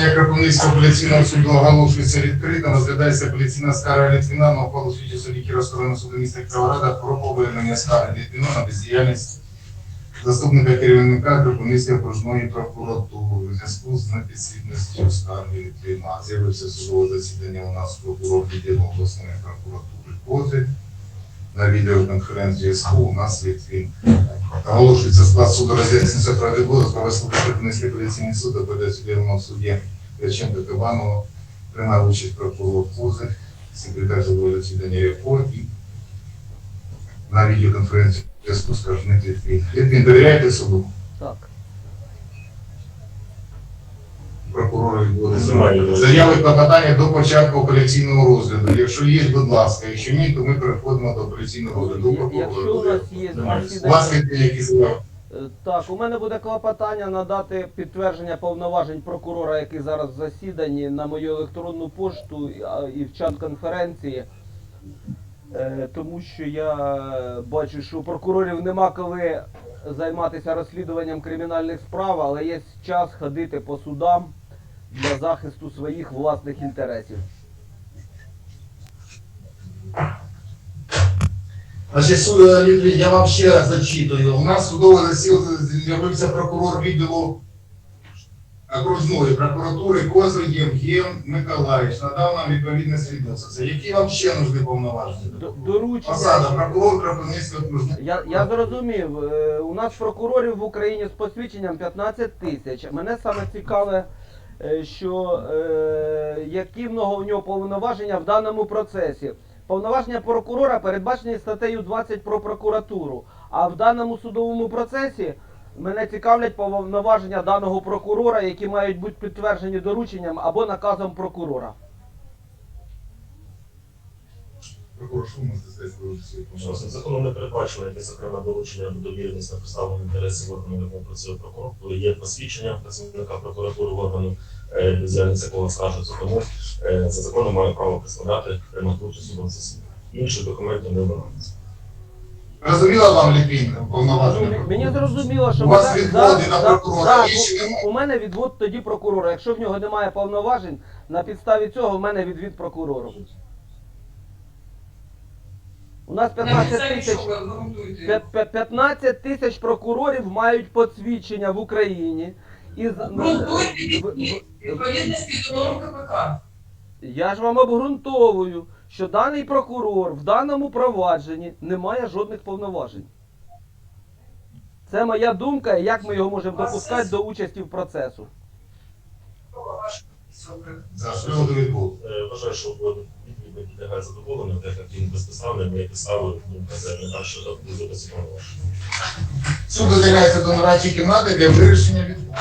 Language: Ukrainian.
Засідання Кропивницького апеляційного суду оголошується відкритим. Розглядається апеляційна скарга Літвіна на ухвалу суді судді Кіровського суду міста Кіровограда про повернення скарги Літвіну на бездіяльність заступника керівника Кропивницької окружної прокуратури. У зв'язку з непідслідністю скарги Літвіна з'явився судове засідання у нас прокурор відділу обласної прокуратури Козир. На відеоконференц-зв'язку у нас Літвін. Оголошується склад суду роз'яснення про відбуду про висловлення Кропивницький апеляційний суд операції суддєвому судді Яченко Кабанова, приймав участь прокурор Кузик, секретар судового засідання РФО і на відеоконференції зв'язку скаржник Літвін. Літвін, довіряєте суду? Так. Прокурору відбудеться. Немає. Заяви клопотання до початку апеляційного розгляду. Якщо є, будь ласка. Якщо ні, то ми переходимо до апеляційного розгляду. Якщо у нас є. У вас є які заяви? Е, так, у мене буде клопотання надати підтвердження повноважень прокурора, який зараз в засіданні, на мою електронну пошту і- а, і в чат конференції. Е, Тому що я бачу, що у прокурорів нема коли займатися розслідуванням кримінальних справ, але є час ходити по судам для захисту своїх власних інтересів. Значить, е, я вам ще раз зачитую. У нас судове засідання з'явився прокурор відділу окружної прокуратури Козир Євген Миколаївич. Надав нам відповідне свідоцтво. Які вам ще нужні повноваження? Доручення. Посада, прокурор Кропивницької окружної. Я, я зрозумів. Е, У нас прокурорів в Україні з посвідченням 15 тисяч. Мене саме цікаве, е, що е, які в нього повноваження в даному процесі. Повноваження прокурора передбачені статтею 20 про прокуратуру. А в даному судовому процесі мене цікавлять повноваження даного прокурора, які мають бути підтверджені дорученням або наказом прокурора. Прокурор, можете сказати про свої Власне, законом не передбачено якесь окреме доручення або довіреність на представлення інтересів органу, якому працює прокурор, коли є посвідчення працівника прокуратури в органу, е, бездіяльність якого скажеться, тому е, за законом має право представляти приймати участь у засіданні. Інших документів не вимагається. Розуміла вам Літвін повноваження? Мені зрозуміло, що У вас мене- відводи на прокурора є чи у- у мене відвод тоді прокурора. Якщо в нього немає повноважень, на підставі цього в мене відвід прокурору. У нас 15 тисяч п'ят- п'ят- 15 тисяч прокурорів мають посвідчення в Україні. І КПК. я ж вам обґрунтовую, що даний прокурор в даному провадженні не має жодних повноважень. Це моя думка, як ми його можемо допускати до участі в процесу. Е, Вважаю, що відповідь підлягає задоволенню, так як він безпідставний, ми не так, що так дуже повноважень. Суд додається до нарадчої кімнати для вирішення відводу.